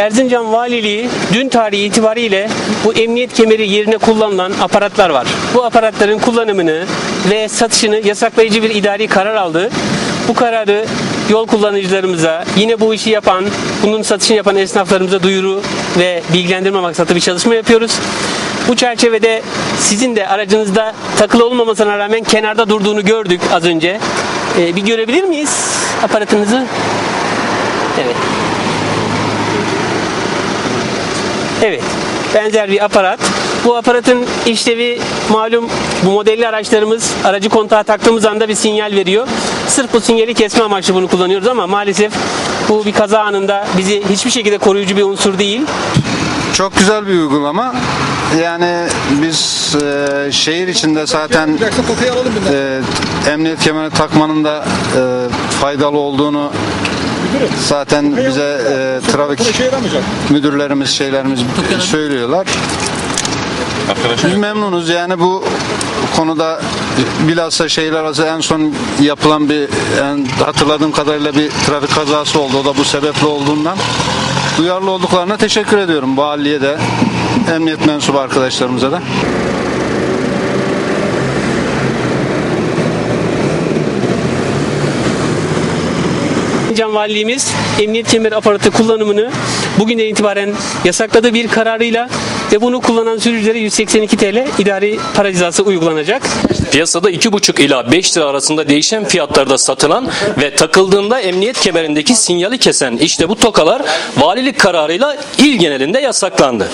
Erzincan Valiliği dün tarihi itibariyle bu emniyet kemeri yerine kullanılan aparatlar var. Bu aparatların kullanımını ve satışını yasaklayıcı bir idari karar aldı. Bu kararı yol kullanıcılarımıza, yine bu işi yapan, bunun satışını yapan esnaflarımıza duyuru ve bilgilendirme maksatlı bir çalışma yapıyoruz. Bu çerçevede sizin de aracınızda takılı olmamasına rağmen kenarda durduğunu gördük az önce. Ee, bir görebilir miyiz aparatınızı? Evet. Evet. Benzer bir aparat. Bu aparatın işlevi malum bu modelli araçlarımız aracı kontağa taktığımız anda bir sinyal veriyor. Sırf bu sinyali kesme amaçlı bunu kullanıyoruz ama maalesef bu bir kaza anında bizi hiçbir şekilde koruyucu bir unsur değil. Çok güzel bir uygulama. Yani biz e, şehir içinde zaten e, emniyet kemeri takmanın da e, faydalı olduğunu zaten bize e, trafik müdürlerimiz şeylerimiz söylüyorlar. Biz memnunuz yani bu konuda bilhassa şehir arası en son yapılan bir en hatırladığım kadarıyla bir trafik kazası oldu. O da bu sebeple olduğundan duyarlı olduklarına teşekkür ediyorum valiye de emniyet mensubu arkadaşlarımıza da. Can Valiliğimiz emniyet kemeri aparatı kullanımını bugünden itibaren yasakladığı bir kararıyla ve bunu kullanan sürücülere 182 TL idari para cezası uygulanacak. Piyasada 2,5 ila 5 lira arasında değişen fiyatlarda satılan ve takıldığında emniyet kemerindeki sinyali kesen işte bu tokalar valilik kararıyla il genelinde yasaklandı.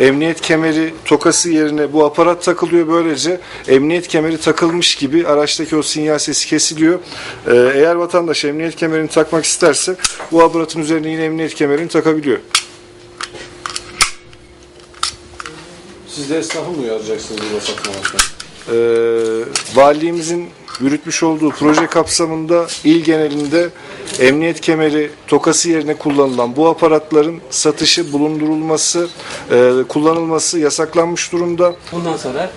Emniyet kemeri tokası yerine bu aparat takılıyor böylece emniyet kemeri takılmış gibi araçtaki o sinyal sesi kesiliyor. Ee, eğer vatandaş emniyet kemerini takmak isterse bu aparatın üzerine yine emniyet kemerini takabiliyor. Siz de esnafı mı uyaracaksınız bu saklamaktan? Ee, valiliğimizin yürütmüş olduğu proje kapsamında il genelinde emniyet kemeri tokası yerine kullanılan bu aparatların satışı, bulundurulması, e, kullanılması yasaklanmış durumda. Bundan sonra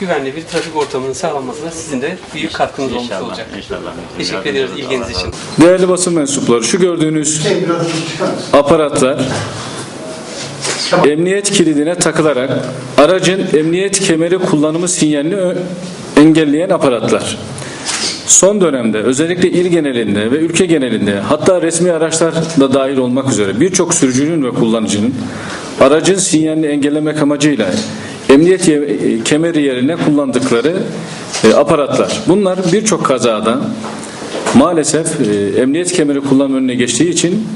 güvenli bir trafik ortamının sağlanmasına sizin de büyük katkınız olmuş olacak. Teşekkür ediyoruz ilginiz için. Değerli basın mensupları, şu gördüğünüz aparatlar emniyet kilidine takılarak aracın emniyet kemeri kullanımı sinyalini engelleyen aparatlar. Son dönemde özellikle il genelinde ve ülke genelinde hatta resmi araçlar da dahil olmak üzere birçok sürücünün ve kullanıcının aracın sinyalini engellemek amacıyla emniyet ye- kemeri yerine kullandıkları e, aparatlar. Bunlar birçok kazada maalesef e, emniyet kemeri kullanım önüne geçtiği için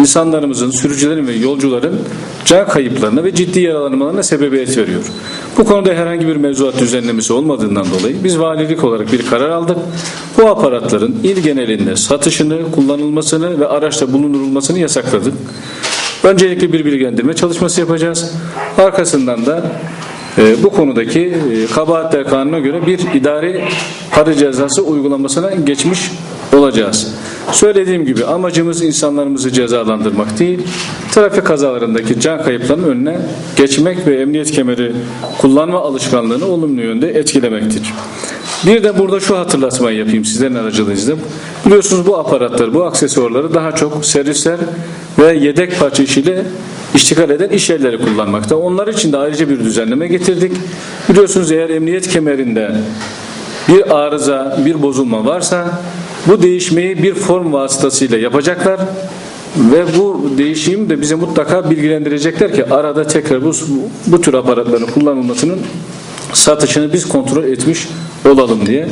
insanlarımızın, sürücülerin ve yolcuların can kayıplarına ve ciddi yaralanmalarına sebebiyet veriyor. Bu konuda herhangi bir mevzuat düzenlemesi olmadığından dolayı biz valilik olarak bir karar aldık. Bu aparatların il genelinde satışını, kullanılmasını ve araçta bulundurulmasını yasakladık. Öncelikle bir bilgilendirme çalışması yapacağız. Arkasından da e, bu konudaki e, kabahatler kanuna göre bir idari para cezası uygulamasına geçmiş olacağız. Söylediğim gibi amacımız insanlarımızı cezalandırmak değil, trafik kazalarındaki can kayıplarının önüne geçmek ve emniyet kemeri kullanma alışkanlığını olumlu yönde etkilemektir. Bir de burada şu hatırlatmayı yapayım sizlerin aracılığınızla. Biliyorsunuz bu aparatları, bu aksesuarları daha çok servisler ve yedek parça işiyle iştikal eden iş yerleri kullanmakta. Onlar için de ayrıca bir düzenleme getirdik. Biliyorsunuz eğer emniyet kemerinde bir arıza, bir bozulma varsa bu değişmeyi bir form vasıtasıyla yapacaklar ve bu değişim de bize mutlaka bilgilendirecekler ki arada tekrar bu, bu tür aparatların kullanılmasının satışını biz kontrol etmiş olalım diye.